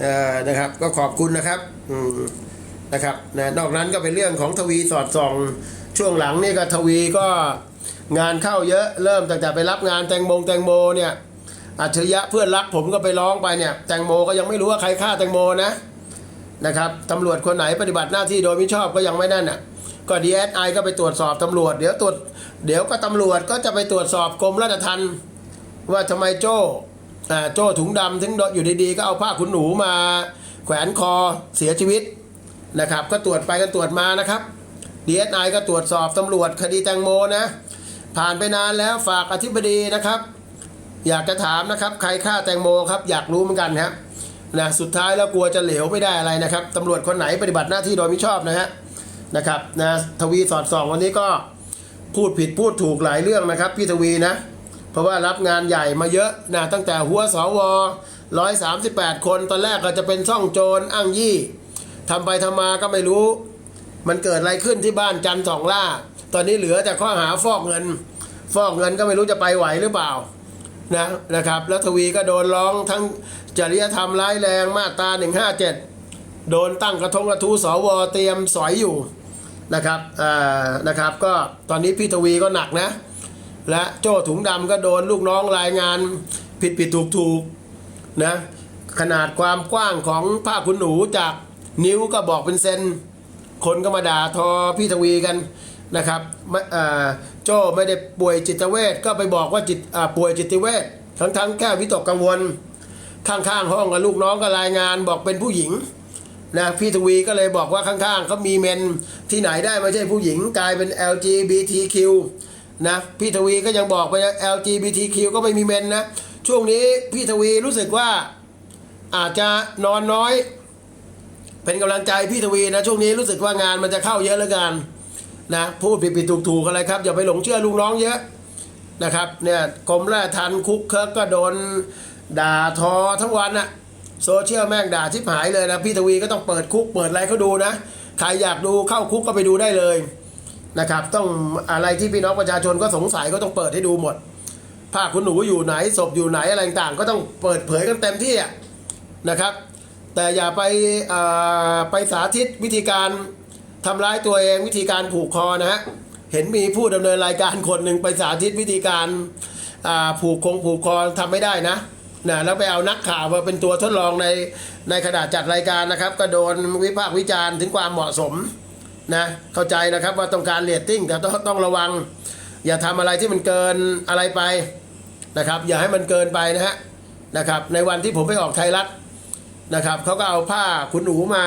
เออนะครับก็ขอบคุณนะครับอืมนะครับนะนอกนั้นก็เป็นเรื่องของทวีสอดส่องช่วงหลังนี่ก็ทวีก็งานเข้าเยอะเริ่มตั้งแต่ไปรับงานแตงโมแตงโมเนี่ยอัจฉริยะเพื่อนรักผมก็ไปร้องไปเนี่ยแตงโมก็ยังไม่รู้ว่าใครฆ่าแตงโมนะนะครับตำรวจคนไหนปฏิบัติหน้าที่โดยมิชอบก็ยังไม่นั่นอะก็ดีเอสไอก็ไปตรวจสอบตำรวจเดี๋ยวตรวจเดี๋ยวก็ตำรวจก็จะไปตรวจสอบกรมราชทัณฑ์ว่าทำไมโจ้ โจ้ถุงดำถึงอยู่ดีๆ ก็เอาผ้าขุนหนูมาแขวนคอเสียชีวิตนะครับ ก็ตรวจไปก็ตรวจมานะครับดีเอสไอก็ตรวจสอบตำรวจคดีแตงโมนะ ผ่านไปนานแล้วฝากอธิบดีนะครับ อยากจะถามนะครับ ใครฆ่าแตงโมครับ อยากรู้เหมือนกันครับนะสุดท้ายแล้วกลัวจะเหลวไม่ได้อะไรนะครับตำรวจคนไหนปฏิบัติหน้าที่โดยมิชอบนะฮะนะครับนะทวีสอดส่องวันนี้ก็พูดผิดพูดถูกหลายเรื่องนะครับ พี่ทวีนะ เพราะว่ารับงานใหญ่มาเยอะนะตั้งแต่หัวสว138คนตอนแรกก็จะเป็นช่องโจรอ้างยี่ทำไปทำมาก็ไม่รู้ มันเกิดอะไรขึ้นที่บ้านจันสองล่า ตอนนี้เหลือแต่ข้อหาฟอกเงิน ฟอกเงินก็ไม่รู้จะไปไหวหรือเปล่านะนะครับแล้วทวีก็โดนร้องทั้งจริยธรรมร้ายแรงมาตรา157 โดนตั้งกระทงกระทู้สวเตรียมสอยอยู่นะครับอ่านะครับ ก็ตอนนี้พี่ทวีก็หนักนะ และโจ้ถุงดำก็โดนลูกน้องรายงานผิดผิดถูกถูกนะขนาดความกว้างของผ้าคุณหนูจากนิ้วก็บอกเป็นเซนคนก็มาด่าทอพี่ทวีกันนะครับโจ้ไม่ได้ป่วยจิตเวชก็ไปบอกว่าจิตป่วยจิตเวชทั้งทั้งๆแค่วิตกกังวล ข้างๆห้องกับลูกน้องก็รายงานบอกเป็นผู้หญิงนะพี่ทวีก็เลยบอกว่าข้างๆเขามีเมนที่ไหนได้ไม่ใช่ผู้หญิงกลายเป็น LGBTQ นะพี่ทวีก็ยังบอกไป LGBTQ ก็ไม่มีเมนนะ ช่วงนี้พี่ทวีรู้สึกว่าอาจจะนอนน้อย เป็นกำลังใจพี่ทวีนะ ช่วงนี้รู้สึกว่างานมันจะเข้าเยอะเหลือเกินนะพูดผิดๆถูกๆอะไรครับ อย่าไปหลงเชื่อลูกน้องเยอะนะครับเนี่ยกรมราชทันคุกเคิร์กก็โดนด่าทอทั้งวันอะโซเชียลแม่งด่าชิบหายเลยนะ พี่ทวีก็ต้องเปิดคุกเปิดอะไรเขาดูนะ ใครอยากดูเข้าคุกก็ไปดูได้เลย นะครับ ต้องอะไรที่พี่น้องประชาชนก็สงสัยก็ต้องเปิดให้ดูหมดผ้าคุณหนูอยู่ไหนศพอยู่ไหนอะไรต่างก็ต้องเปิดเผยกันเต็มที่นะครับ แต่อย่าไปไปสาธิตวิธีการทำร้ายตัวเองวิธีการผูกคอนะฮะเห็นมีผู้ดำเนินรายการคนหนึ่งไปสาธิตวิธีการผูกคงผูกคอทำไม่ได้นะนะแล้วไปเอานักข่าวมาเป็นตัวทดลองในในขณะจัดรายการนะครับ ก็โดนวิพากษ์วิจารณ์ถึงความเหมาะสม นะเข้าใจนะครับว่าต้องการเรตติ้งแต่ต้องต้องระวัง อย่าทำอะไรที่มันเกินอะไรไปนะครับ อย่าให้มันเกินไปนะฮะนะครับ ในวันที่ผมไปออกไทยรัฐนะครับเขาก็เอาผ้าคุณหนูมา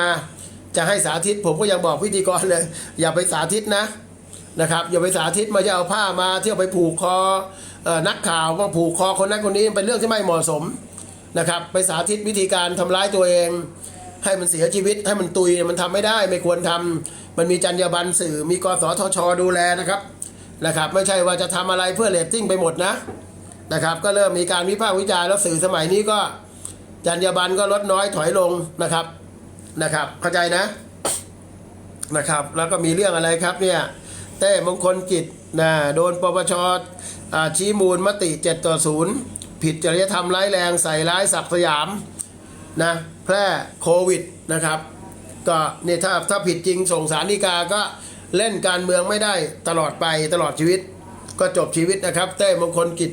จะให้สาธิต ผมก็ยังบอกพิธีกรเลย อย่าไปสาธิตนะนะครับ อย่าไปสาธิตมาจะเอาผ้ามาเที่ยวไปผูกคอออนักข่าวมาผูกคอคนนั้นคนนี้เป็นเรื่องที่ไม่เหมาะสมนะครับ ไปสาธิตวิธีการทำร้ายตัวเอง ให้มันเสียชีวิตให้มันตุยมันทำไม่ได้ไม่ควรทำมันมีจรรยาบรรณสื่อมีกสทช ดูแลนะครับนะครับไม่ใช่ว่าจะทำอะไรเพื่อเรตติ้งไปหมดนะนะครับ ก็เริ่มมีการวิพากษ์วิจารณ์แล้วสื่อสมัยนี้ก็จรรยาบรรณก็ลดน้อยถอยลงนะครับนะครับเข้าใจนะนะครับ แล้วก็มีเรื่องอะไรครับเนี่ยเต้มงคลกิจนะโดนปปชชี้มูลมติ7ต่อ0ผิดจริยธรรมร้ายแรงใส่ร้ายศักดิ์สยาม นะแพร่โควิดนะครับก็เนี่ยถ้าถ้าผิดจริงส่งสารดีกาก็เล่นการเมืองไม่ได้ตลอดไปตลอดชีวิต ก็จบชีวิตนะครับ เต้มงคลกิจ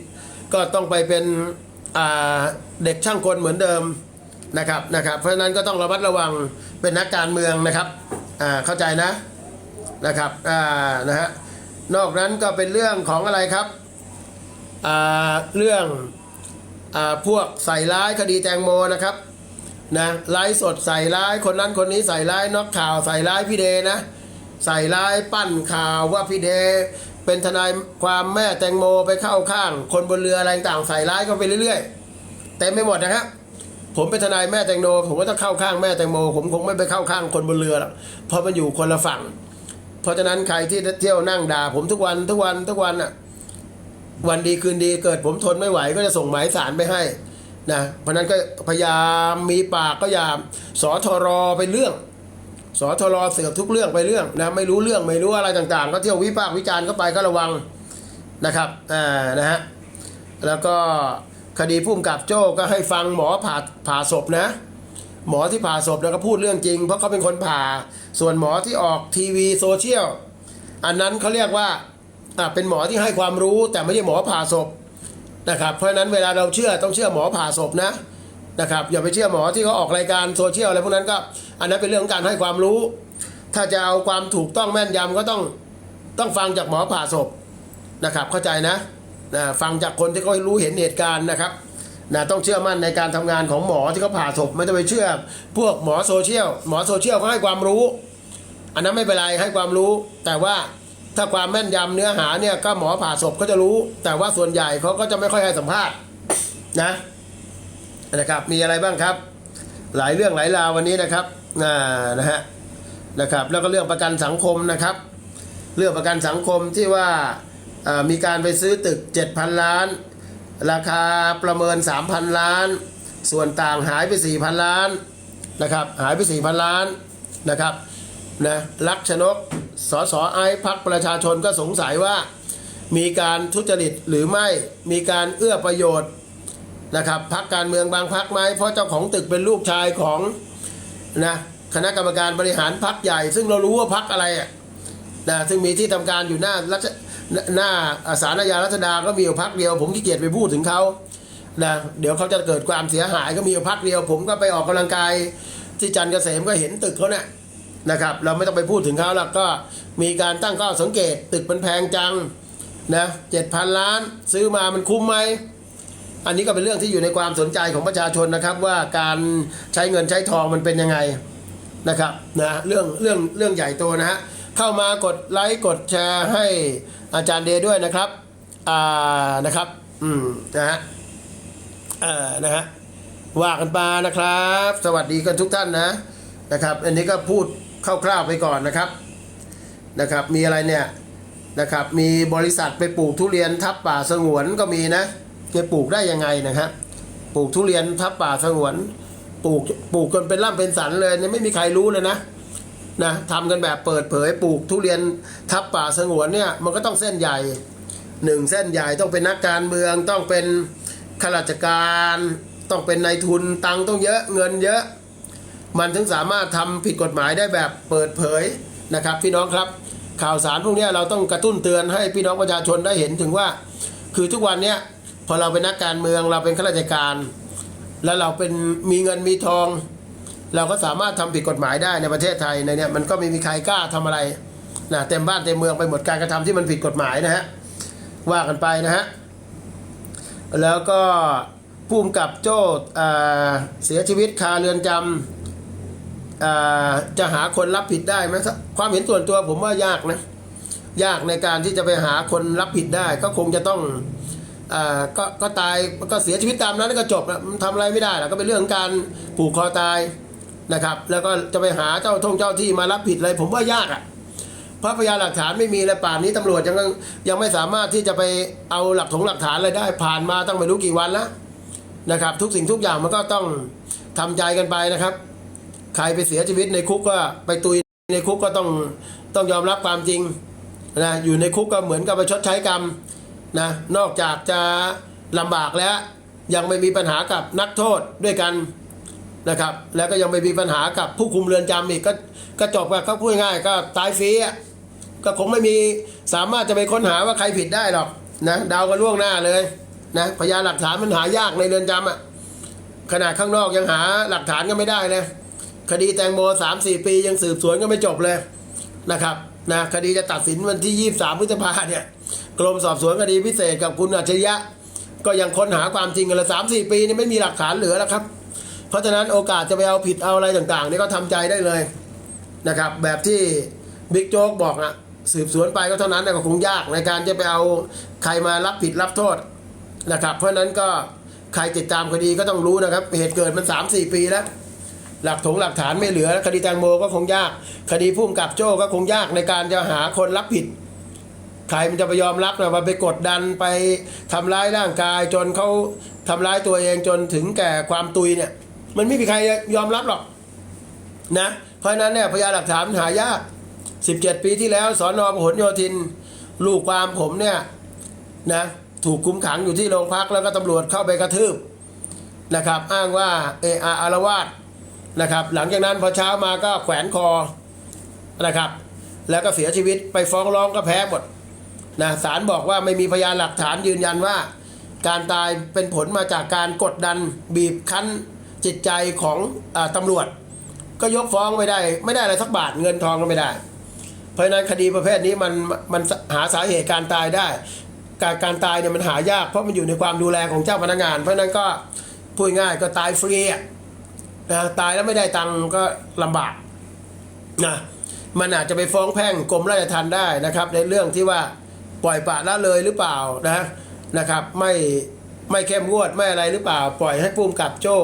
ก็ต้องไปเป็นเด็กช่างกลเหมือนเดิมนะครับนะครับ เพราะฉะนั้นก็ต้องระมัดระวังเป็นนักการเมืองนะครับเข้าใจนะนะครับนะฮะนอกนั้นก็เป็นเรื่องของอะไรครับเรื่องอพวกใส่ร้ายคดีแตงโมนะครับ นะไลฟ์สดใส่ร้ายคนนั้นคนนี้ใส่ร้ายนอกข่าวใส่ร้ายพี่เดนะ ใส่ร้ายปั้นข่าวว่าพี่เด เป็นทนายความแม่แตงโมไปเข้าข้าง คนบนเรืออะไรต่างใส่ร้ายเขาไปเรื่อยๆเต็มไปหมดนะครับผมเป็นทนายแม่แตงโมผมก็ต้องเข้าข้างแม่แตงโม ผมคงไม่ไปเข้าข้างคนบนเรือหรอกเพราะมันอยู่คนละฝั่ง เพราะฉะนั้นใครที่เที่ยวนั่งด่า ผมทุกวันทุกวันทุกวันอะวันดีคืนดีเกิดผมทนไม่ไหวก็จะส่งหมายสารไปให้ นะเพราะนั้นก็พยายามมีปากก็อย่าสอทรไปเรื่องสอทรเสือกทุกเรื่องไปเรื่องนะไม่รู้เรื่องไม่รู้อะไรต่างๆ ก็เที่ยววิพากษ์วิจารณ์เข้าไปก็ระวังนะครับอ่านะฮะแล้วก็คดีพุ่มกับโจ้ก็ให้ฟังหมอผ่าผ่าศพนะหมอที่ผ่าศพแล้วก็พูดเรื่องจริง เพราะเขาเป็นคนผ่า ส่วนหมอที่ออกทีวีโซเชียล อันนั้นเขาเรียกว่าอะเป็นหมอที่ให้ความรู้แต่ไม่ใช่หมอผ่าศพ นะครับเพราะฉะนั้นเวลาเราเชื่อต้องเชื่อหมอผ่าศพนะนะครับอย่าไปเชื่อหมอที่เขาออกรายการโซเชียลอะไรพวกนั้นก็อันนั้นเป็นเรื่องของการให้ความรู้ ถ้าจะเอาความถูกต้องแม่นยำก็ต้องต้องฟังจากหมอผ่าศพนะครับเข้าใจนะนะฟังจากคนที่เขารู้เห็นเหตุการณ์นะครับนะต้องเชื่อมั่นในการทำงานของหมอที่เขาผ่าศพไม่ต้องไปเชื่อ พวกหมอโซเชียลหมอโซเชียลเขาให้ความรู้ อันนั้นไม่เป็นไรให้ความรู้แต่ว่า ถ้าความแม่นยำเนื้อหาเนี่ยก็หมอผ่าศพก็จะรู้ แต่ว่าส่วนใหญ่เขาก็จะไม่ค่อยให้สัมภาษณ์นะนะครับ มีอะไรบ้างครับ หลายเรื่องหลายราววันนี้นะครับอ่านะฮะนะครับ แล้วก็เรื่องประกันสังคมนะครับ เรื่องประกันสังคมที่ว่ามีการไปซื้อตึก 7,000 ล้าน ราคาประเมิน 3,000 ล้าน ส่วนต่างหายไป 4,000 ล้านนะครับ หายไป 4,000 ล้านนะครับนะลักษณก สสไอพักประชาชนก็สงสัยว่า มีการทุจริตหรือไม่มีการเอื้อประโยชน์นะครับพักการเมืองบางพักไหมเพราะเจ้าของตึกเป็นลูกชายของนะคณะกรรมการบริหารพักใหญ่ ซึ่งเรารู้ว่าพักอะไรนะซึ่งมีที่ทำการอยู่หน้ารัชหน้าสารยารัชดาก็มีอยู่พักเดียว ผมขี้เกียจไปพูดถึงเขานะเดี๋ยวเขาจะเกิดความเสียหายก็มีอยู่พักเดียว ผมก็ไปออกกำลังกายที่จันทร์เกษมก็เห็นตึกเขาเนี่ย นะครับ เราไม่ต้องไปพูดถึงเขาแล้วก็มีการตั้งข้อสังเกตตึกมันแพงจังนะเจ็ดพันล้านซื้อมามันคุ้มไหมอันนี้ก็เป็นเรื่องที่อยู่ในความสนใจของประชาชนนะครับว่าการใช้เงินใช้ทองมันเป็นยังไงนะครับนะเรื่องเรื่องเรื่องใหญ่โตนะฮะเข้ามากดไลค์กดแชร์ให้อาจารย์เดย์ด้วยนะครับอ่านะครับอืมนะฮะเอ่อนะฮะว่ากันไปนะครับ สวัสดีกันทุกท่านนะนะครับ อันนี้ก็พูด คร่าวๆไปก่อนนะครับนะครับมีอะไรเนี่ยนะครับมีบริษัทไปปลูกทุเรียนทับป่าสงวนก็มีนะจะปลูกได้ยังไงนะครับปลูกทุเรียนทับป่าสงวนปลูกปลูกจนเป็นร่ำเป็นสันเลยเนี่ยไม่มีใครรู้เลยนะนะทำกันแบบเปิดเผยปลูกทุเรียนทับป่าสงวนเนี่ยมันก็ต้องเส้นใหญ่หนึ่งเส้นใหญ่ต้องเป็นนักการเมืองต้องเป็นข้าราชการ ต้องเป็นนายทุนตังค์ต้องเยอะเงินเยอะ มันถึงสามารถทำผิดกฎหมายได้แบบเปิดเผยนะครับพี่น้องครับ ข่าวสารพวกนี้เราต้องกระตุ้นเตือนให้พี่น้องประชาชนได้เห็นถึงว่า คือทุกวันเนี้ยพอเราเป็นนักการเมืองเราเป็นข้าราชการ แล้วเราเป็นมีเงินมีทอง เราก็สามารถทำผิดกฎหมายได้ในประเทศไทยในเนี้ยมันก็ไม่มีใครกล้าทำอะไรนะเต็มบ้านเต็มเมืองไปหมดการกระทำที่มันผิดกฎหมายนะฮะว่ากันไปนะฮะแล้วก็ภูมิกับโจ้เสียชีวิตคาเรือนจำอ่า จะหาคนรับผิดได้ไหมความเห็นส่วนตัวผมว่ายากนะ ยากในการที่จะไปหาคนรับผิดได้ ก็คงจะต้องอ่าก็ก็ตายก็เสียชีวิตตามนั้นก็จบแล้วมันทำอะไรไม่ได้หรอกก็เป็นเรื่องของการผูกคอตายนะครับ แล้วก็จะไปหาเจ้าท่งเจ้าที่มารับผิดอะไรผมว่ายากอะเพราะพยานหลักฐานไม่มีและป่านนี้ตำรวจยังยังไม่สามารถที่จะไปเอาหลักถงหลักฐานอะไรได้ ผ่านมาตั้งไม่รู้กี่วันแล้วนะครับ ทุกสิ่งทุกอย่างมันก็ต้องทำใจกันไปนะครับ ใครไปเสียชีวิตในคุกก็ไปตุยในคุกก็ต้องต้องยอมรับความจริงนะอยู่ในคุกก็เหมือนกับไปชดใช้กรรมนะนอกจากจะลำบากแล้วยังไม่มีปัญหากับนักโทษด้วยกันนะครับ แล้วก็ยังไม่มีปัญหากับผู้คุมเรือนจำอีกก็ก็จบกับเขาพูดง่ายก็ตายฟรีอะก็คงไม่มีสามารถจะไปค้นหาว่าใครผิดได้หรอกนะดาวกันล่วงหน้าเลยนะพยานหลักฐานมันหายากในเรือนจำอะขนาดข้างนอกยังหาหลักฐานก็ไม่ได้เลย คดีแตงโมสามสี่ปียังสืบสวนก็ไม่จบเลยนะครับนะคดีจะตัดสินวันที่ยี่สามพฤษภาเนี่ย กรมสอบสวนคดีพิเศษกับคุณอัจฉริยะ ก็ยังค้นหาความจริงกันละสามสี่ปีนี่ไม่มีหลักฐานเหลือแล้วครับ เพราะฉะนั้นโอกาสจะไปเอาผิดเอาอะไรต่างๆนี่ก็ทำใจได้เลยนะครับ แบบที่บิ๊กโจ๊กบอกอะสืบสวนไปก็เท่านั้นนะก็คงยากในการจะไปเอาใครมารับผิดรับโทษนะครับ เพราะฉะนั้นก็ใครติดตามคดีก็ต้องรู้นะครับ เหตุเกิดมันสามสี่ปีแล้ว หลักถงหลักฐานไม่เหลือ คดีแตงโมก็คงยาก คดีพุ่มกับโจ้ก็คงยากในการจะหาคนรับผิด ใครมันจะไปยอมรับนะว่าไปกดดันไปทำร้ายร่างกาย จนเขาทำร้ายตัวเองจนถึงแก่ความตุยเนี่ย มันไม่มีใครยอมรับหรอกนะเพราะนั้นเนี่ยพยานหลักฐานมันหายาก 17 ปีที่แล้วสอนอพหลโยธิน ลูกความผมเนี่ยนะถูกคุมขังอยู่ที่โรงพักแล้วก็ตำรวจเข้าไปกระทืบนะครับ อ้างว่าเออาอารวาส นะครับ หลังจากนั้นพอเช้ามาก็แขวนคอนะครับ แล้วก็เสียชีวิตไปฟ้องร้องก็แพ้หมดนะศาลบอกว่าไม่มีพยานหลักฐานยืนยันว่า การตายเป็นผลมาจากการกดดันบีบคั้นจิตใจของอตำรวจ ก็ยกฟ้องไม่ได้ ไม่ได้อะไรสักบาทเงินทองก็ไม่ได้ เพราะนั้นคดีประเภทนี้มันมันหาสาเหตุการตายได้ การการตายเนี่ยมันหายากเพราะมันอยู่ในความดูแลของเจ้าพนักงาน เพราะนั้นก็พูดง่ายก็ตายฟรีอะ นะตายแล้วไม่ได้ตังค์ก็ลำบากนะมันอาจจะไปฟ้องแพ่งกรมราชทัณฑ์ได้นะครับ ในเรื่องที่ว่าปล่อยปะละเลยหรือเปล่านะนะครับ ไม่ไม่เข้มงวดไม่อะไรหรือเปล่า ปล่อยให้พุ่มกับโจ้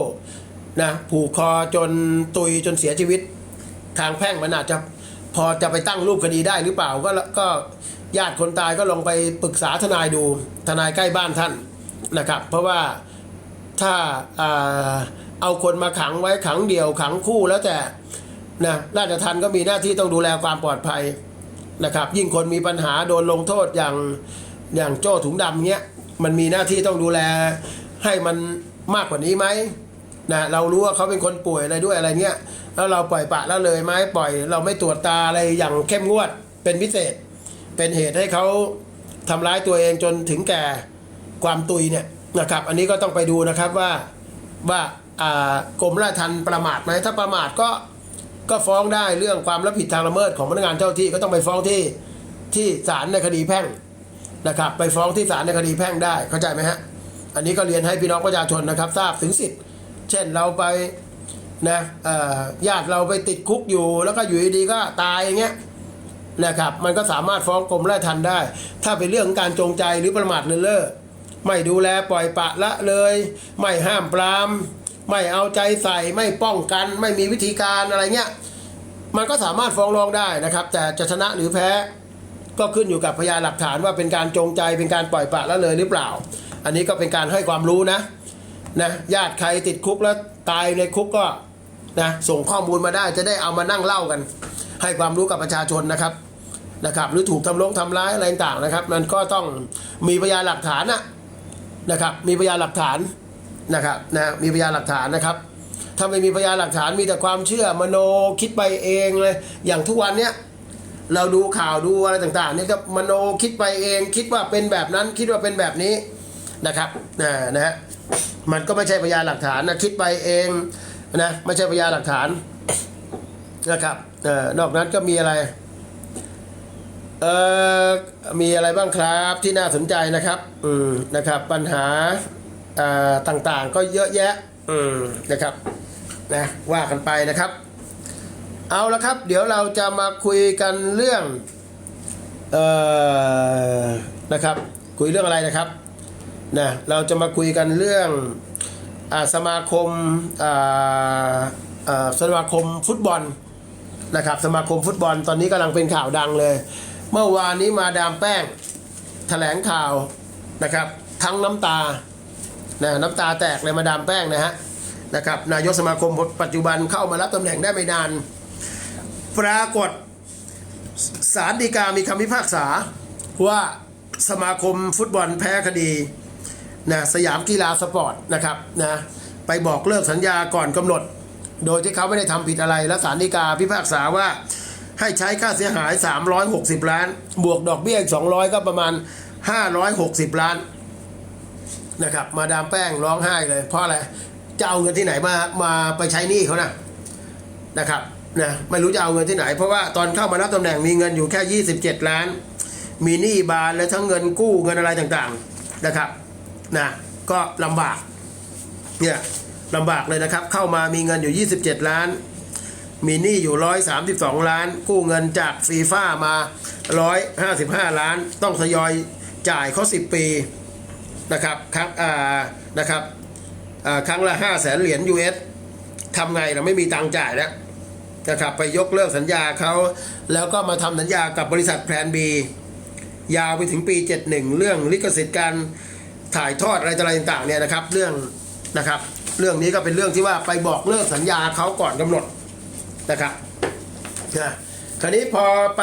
นะผูกคอจนตุยจนเสียชีวิต ทางแพ่งมันอาจจะพอจะไปตั้งรูปคดีได้หรือเปล่าก็ก็ญาติคนตายก็ลองไปปรึกษาทนายดูทนายใกล้บ้านท่านนะครับ เพราะว่าถ้าอ่า เอาคนมาขังไว้ขังเดี่ยวขังคู่แล้วแต่นะราชทันก็มีหน้าที่ต้องดูแลความปลอดภัยนะครับ ยิ่งคนมีปัญหาโดนลงโทษอย่างอย่างโจ้ถุงดำเนี้ยมันมีหน้าที่ต้องดูแลให้มันมากกว่านี้ไหมนะเรารู้ว่าเขาเป็นคนป่วยอะไรด้วยอะไรเงี้ยแล้วเราปล่อยปละละเลยไหมปล่อยเราไม่ตรวจตาอะไรอย่างเข้มงวดเป็นพิเศษ เป็นเหตุให้เขาทำร้ายตัวเองจนถึงแก่ความตุยเนี่ยนะครับ อันนี้ก็ต้องไปดูนะครับว่าว่า กรมราชทัณฑ์ประมาทไหมถ้าประมาทก็ก็ฟ้องได้เรื่องความรับผิดทางละเมิดของพนักงานเจ้าที่ก็ต้องไปฟ้องที่ที่ศาลในคดีแพ่งนะครับ ไปฟ้องที่ศาลในคดีแพ่งได้เข้าใจไหมฮะอันนี้ก็เรียนให้พี่น้องประชาชนนะครับ ทราบถึงสิทธิ์ เช่นเราไปนะญาติเราไปติดคุกอยู่ แล้วก็อยู่ดีๆก็ตายอย่างเงี้ยนะครับมันก็สามารถฟ้องกรมราชทัณฑ์ได้ ถ้าเป็นเรื่องการจงใจหรือประมาทเลินเล่อไม่ดูแลปล่อยปะละเลย ไม่ห้ามปราม ไม่เอาใจใส่ไม่ป้องกัน ไม่มีวิธีการอะไรเงี้ยมันก็สามารถฟ้องร้องได้นะครับ แต่จะชนะหรือแพ้ก็ขึ้นอยู่กับพยานหลักฐานว่าเป็นการจงใจเป็นการปล่อยปละละเลยหรือเปล่า อันนี้ก็เป็นการให้ความรู้นะนะญาติใครติดคุกแล้วตายในคุกก็นะส่งข้อมูลมาได้จะได้เอามานั่งเล่ากัน ให้ความรู้กับประชาชนนะครับนะครับ หรือถูกทำลงทำร้ายอะไรต่างนะครับ มันก็ต้องมีพยานหลักฐานนะนะครับ มีพยานหลักฐาน นะครับนะมีพยานหลักฐานนะครับ ถ้าไม่มีพยานหลักฐานมีแต่ความเชื่อมโนคิดไปเองเลย อย่างทุกวันเนี้ยเราดูข่าวดูอะไรต่างๆเนี่ยก็มโนคิดไปเอง คิดว่าเป็นแบบนั้นคิดว่าเป็นแบบนี้นะครับนะนะฮะมันก็ไม่ใช่พยานหลักฐานนะคิดไปเองนะไม่ใช่พยานหลักฐานนะครับเอ่อนอกนั้นก็มีอะไรเอ่อมีอะไรบ้างครับที่น่าสนใจนะครับอืมนะครับปัญหา ต่างๆ ก็เยอะแยะอืมนะครับนะว่ากันไปนะครับ เอาละครับ เดี๋ยวเราจะมาคุยกันเรื่องเอ่อนะครับ คุยเรื่องอะไรนะครับนะเราจะมาคุยกันเรื่องอสมาคมสมาคมฟุตบอลนะครับ สมาคมฟุตบอลตอนนี้กำลังเป็นข่าวดังเลย เมื่อวานนี้มาดามแป้งแถลงข่าวนะครับ ทั้งน้ำตา นะน้ำตาแตกเลยมาดามแป้งนะฮะนะครับนายกสมาคมปัจจุบันเข้ามารับตำแหน่งได้ไม่นาน ปรากฏสารดีกามีคำพิพากษา ว่าสมาคมฟุตบอลแพ้คดีนะสยามกีฬาสปอร์ตนะครับนะไปบอกเลิกสัญญาก่อนกำหนด โดยที่เขาไม่ได้ทำผิดอะไร และสารดีกาพิพากษาว่าให้ใช้ค่าเสียหาย 360 ล้าน บวกดอกเบี้ยอีก200 ก็ประมาณ 560 ล้าน นะครับ มาดามแป้งร้องไห้เลย เพราะอะไรจะเอาเงินที่ไหนมามาไปใช้หนี้เขานะนะครับนะไม่รู้จะเอาเงินที่ไหน เพราะว่าตอนเข้ามารับตำแหน่งมีเงินอยู่แค่ 27 ล้าน มีหนี้บานและทั้งเงินกู้เงินอะไรต่างๆนะครับนะก็ลำบากเนี่ยลำบากเลยนะครับ เข้ามามีเงินอยู่ 27 ล้าน มีหนี้อยู่ 132 ล้าน กู้เงินจากฟีฟ่ามา 155 ล้าน ต้องทยอยจ่ายเขา10 ปี นะครับครั้งอ่านะครับอ่าครั้งละ5 0 0แสนเหรียญ US ทำไงเราไม่มีตังค์จ่ายแล้วนะครับไปยกเลิกสัญญาเขาแล้วก็มาทำสัญญากับบริษัทแพลนบียาวไปถึงปี 71 เรื่องลิขสิทธิ์การถ่ายทอดอะไรต่ออะไรต่างๆเนี่ยนะครับ เรื่องนะครับ เรื่องนี้ก็เป็นเรื่องที่ว่าไปบอกเลิกสัญญาเขาก่อนกำหนดนะครับนะคราวนี้พอไป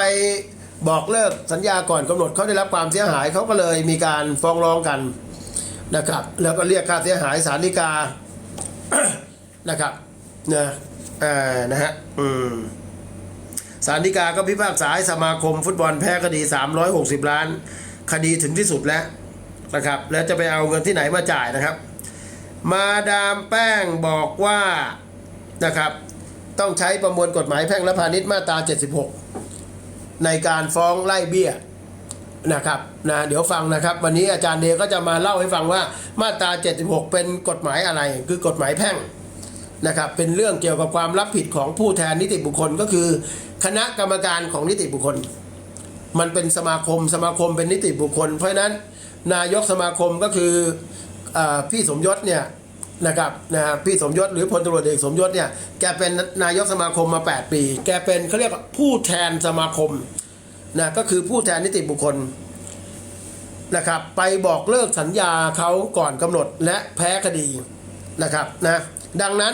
บอกเลิกสัญญาก่อนกำหนดเขาได้รับความเสียหายเขาก็เลยมีการฟ้องร้องกัน นะครับ แล้วก็เรียกค่าเสียหายสารดีกานะครับนะอ่านะฮะอืมสารดีกาก็พิพากษาให้สมาคม ฟุตบอลแพ้คดี 360 ล้าน คดีถึงที่สุดแล้วนะครับ แล้วจะไปเอาเงินที่ไหนมาจ่ายนะครับ มาดามแป้งบอกว่านะครับ ต้องใช้ประมวลกฎหมายแพ่งและพาณิชย์มาตรา 76 ในการฟ้องไล่เบี้ย นะครับนะเดี๋ยวฟังนะครับ วันนี้อาจารย์เดก็จะมาเล่าให้ฟังว่ามาตรา 76 เป็นกฎหมายอะไร คือกฎหมายแพ่งนะครับเป็นเรื่องเกี่ยวกับความรับผิดของผู้แทนนิติบุคคลก็คือ คณะกรรมการของนิติบุคคล มันเป็นสมาคมสมาคมเป็นนิติบุคคล เพราะฉะนั้นนายกสมาคมก็คืออพี่สมยศเนี่ยนะครับนะพี่สมยศหรือพลตำรวจเอกสมยศเนี่ยแกเป็นนายกสมาคมมา 8 ปี แกเป็นเขาเรียกว่าผู้แทนสมาคม นะก็คือผู้แทนนิติบุคคลนะครับไปบอกเลิกสัญญาเขาก่อนกำหนดและแพ้คดีนะครับนะดังนั้น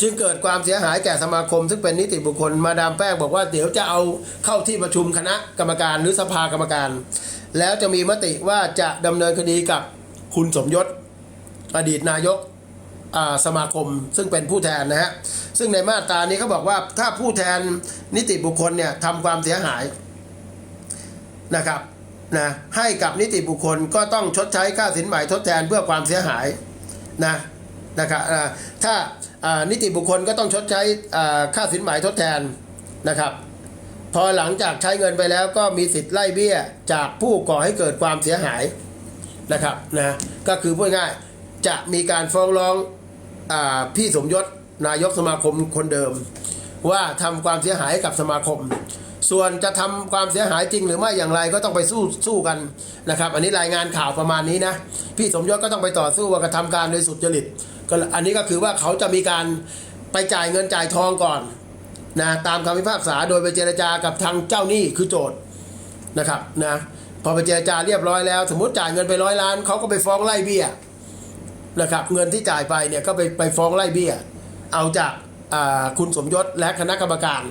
จึงเกิดความเสียหายแก่สมาคม ซึ่งเป็นนิติบุคคลมาดามแป้งบอกว่าเดี๋ยวจะเอาเข้าที่ประชุมคณะกรรมการหรือสภากรรมการ แล้วจะมีมติว่าจะดำเนินคดีกับคุณสมยศอดีตนายก สมาคมซึ่งเป็นผู้แทนนะฮะซึ่งในมาตรานี้เขาบอกว่าถ้าผู้แทนนิติบุคคลเนี่ยทำความเสียหายนะครับนะให้กับนิติบุคคลก็ต้องชดใช้ค่าสินไหมทดแทนเพื่อความเสียหายนะนะครับถ้านิติบุคคลก็ต้องชดใช้ค่าสินไหมทดแทนนะครับ พอหลังจากใช้เงินไปแล้วก็มีสิทธิ์ไล่เบี้ยจากผู้ก่อให้เกิดความเสียหายนะครับนะก็คือพูดง่ายจะมีการฟ้องร้อง พี่สมยศนายกสมาคมคนเดิม ว่าทำความเสียหายกับสมาคม ส่วนจะทำความเสียหายจริงหรือไม่อย่างไรก็ต้องไปสู้สู้กันนะครับ อันนี้รายงานข่าวประมาณนี้นะพี่สมยศก็ต้องไปต่อสู้ว่ากระทำการโดยสุจริตก็อันนี้ก็คือว่าเขาจะมีการไปจ่ายเงินจ่ายทองก่อนนะตามคำพิพากษาโดยไปเจรจากับทางเจ้าหนี้คือโจทย์นะครับนะพอไปเจรจาเรียบร้อยแล้ว สมมติจ่ายเงินไปร้อยล้านเขาก็ไปฟ้องไล่เบี้ย นะครับเงินที่จ่ายไปเนี่ยก็ไปไปฟ้องไล่เบี้ย เอาจากคุณสมยศและคณะกรรมการ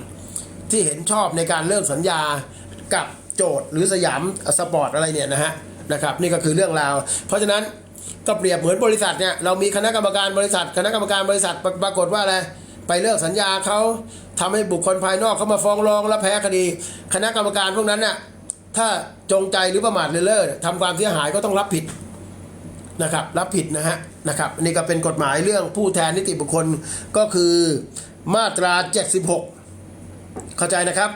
ที่เห็นชอบในการเลิกสัญญากับโจทย์หรือสยามสปอร์ตอะไรเนี่ยนะฮะนะครับนี่ก็คือเรื่องราว เพราะฉะนั้นก็เปรียบเหมือนบริษัทเนี่ยเรามีคณะกรรมการบริษัท คณะกรรมการบริษัทปรปรากฏว่าอะไรไปเลิกสัญญาเขาทำให้บุคคลภายนอกเขามาฟ้องร้องและแพ้คดี คณะกรรมการพวกนั้นน่ะถ้าจงใจหรือประมาทเลินเล่อทำความเสียหายก็ต้องรับผิด นะครับรับผิดนะฮะนะครับนี่ก็เป็นกฎหมายเรื่องผู้แทนนิติบุคคลก็คือมาตรา 76 เข้าใจนะครับ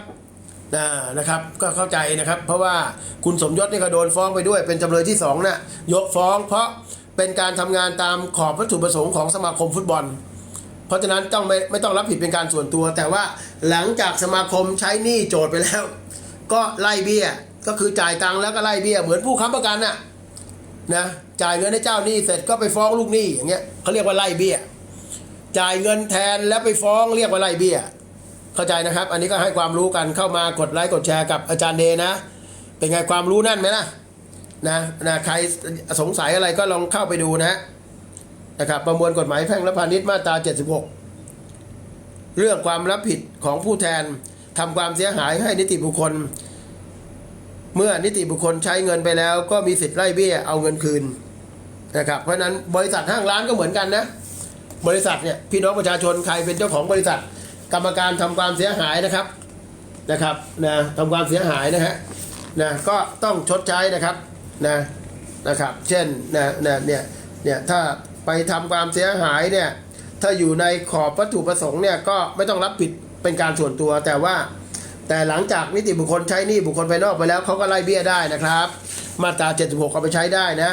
นะนะครับก็เข้าใจนะครับ เพราะว่าคุณสมยศนี่ก็โดนฟ้องไปด้วยเป็นจำเลยที่สองนะ่ะยกฟ้องเพราะเป็นการทำงานตามขอบวัตถุประสงค์ของสมาคมฟุตบอล เพราะฉะนั้นต้องไม่ไม่ต้องรับผิดเป็นการส่วนตัว แต่ว่าหลังจากสมาคมใช้หนี้โจทย์ไปแล้ว ก็ไล่เบี้ย ก็คือจ่ายตังค์แล้วก็ไล่เบี้ย เหมือนผู้ค้ำประกันน่ะ นะจ่ายเงินให้เจ้าหนี้เสร็จก็ไปฟ้องลูกหนี้อย่างเงี้ยเขาเรียกว่าไล่เบี้ย จ่ายเงินแทนแล้วไปฟ้องเรียกว่าไล่เบี้ย เข้าใจนะครับ อันนี้ก็ให้ความรู้กันเข้ามากดไลค์กดแชร์กับอาจารย์เดนะ เป็นไงความรู้นั่นไหมล่ะนะนะใครสงสัยอะไรก็ลองเข้าไปดูนะนะครับประมวลกฎหมายแพ่งและพาณิชย์มาตรา 76 เรื่องความรับผิดของผู้แทนทำความเสียหายให้นิติบุคคล เมื่อนิติบุคคลใช้เงินไปแล้ว ก็มีสิทธิ์ไล่เบี้ยเอาเงินคืนนะครับเพราะฉะนั้นบริษัทห้างร้านก็เหมือนกันนะ บริษัทเนี่ยพี่น้องประชาชนใครเป็นเจ้าของบริษัท กรรมการทำความเสียหายนะครับนะครับนะทำความเสียหายนะฮะนะก็ต้องชดใช้นะครับนะนะครับ เช่นนะนะเนี่ยเนี่ยถ้าไปทำความเสียหายเนี่ยถ้าอยู่ในขอบวัตถุประสงค์เนี่ยก็ไม่ต้องรับผิดเป็นการส่วนตัวแต่ว่า แต่หลังจากนิติบุคคลใช้หนี้บุคคลภายนอกไปแล้วเขาก็ไล่เบี้ยได้นะครับ มาตรา 76เอาไปใช้ได้นะ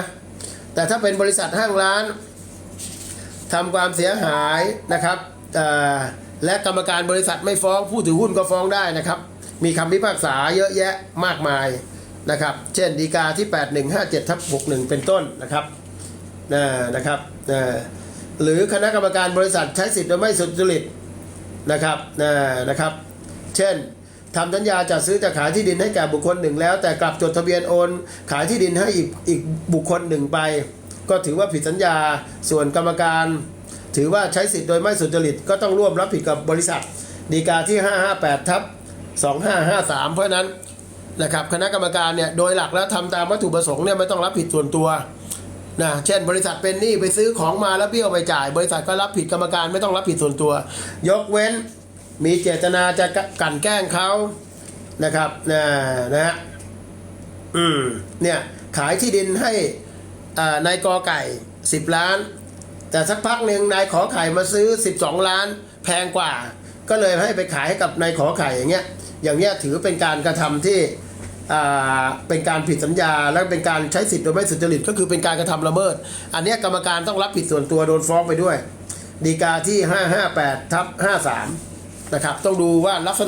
แต่ถ้าเป็นบริษัทห้างร้านทำความเสียหายนะครับและกรรมการบริษัทไม่ฟ้องผู้ถือหุ้นก็ฟ้องได้นะครับ มีคำพิพากษาเยอะแยะมากมายนะครับ เช่นดีกาที่ 8157ทับ61 เป็นต้นนะครับนะนะครับนะหรือคณะกรรมการบริษัทใช้สิทธิ์โดยไม่สุจริตนะครับนะนะครับ เช่น ทำสัญญาจัดซื้อจัดขายที่ดินให้แก่บุคคลหนึ่งแล้ว แต่กลับจดทะเบียนโอน ขายที่ดินให้อีกอีกบุคคลหนึ่งไป ก็ถือว่าผิดสัญญาส่วนกรรมการ ถือว่าใช้สิทธิ์โดยไม่สุจริตก็ต้องร่วมรับผิดกับบริษัทดีกาที่ 558ทับ2553 เพราะฉะนั้นนะครับคณะกรรมการเนี่ยโดยหลักแล้วทำตามวัตถุประสงค์เนี่ยไม่ต้องรับผิดส่วนตัวนะเช่นบริษัทเป็นหนี้ไปซื้อของมาแล้วเบี้ยวไปจ่าย บริษัทก็รับผิดกรรมการไม่ต้องรับผิดส่วนตัว ยกเว้น มีเจตนาจะกั่นแกล้งเขานะครับนะนะฮะอืมเนี่ยขายที่ดินให้นายกอไก่ 10 ล้าน แต่สักพักหนึ่งนายขอไข่มาซื้อ 12 ล้าน แพงกว่า ก็เลยให้ไปขายให้กับนายขอไข่อย่างเงี้ยอย่างเงี้ยถือเป็นการกระทำที่เป็นการผิดสัญญา และเป็นการใช้สิทธิ์โดยไม่สุจริตก็คือเป็นการกระทำละเมิด อันเนี้ยกรรมการต้องรับผิดส่วนตัวโดนฟ้องไปด้วย ดีกาที่ 558ทับ53 นะครับ ต้องดูว่าลักษณะ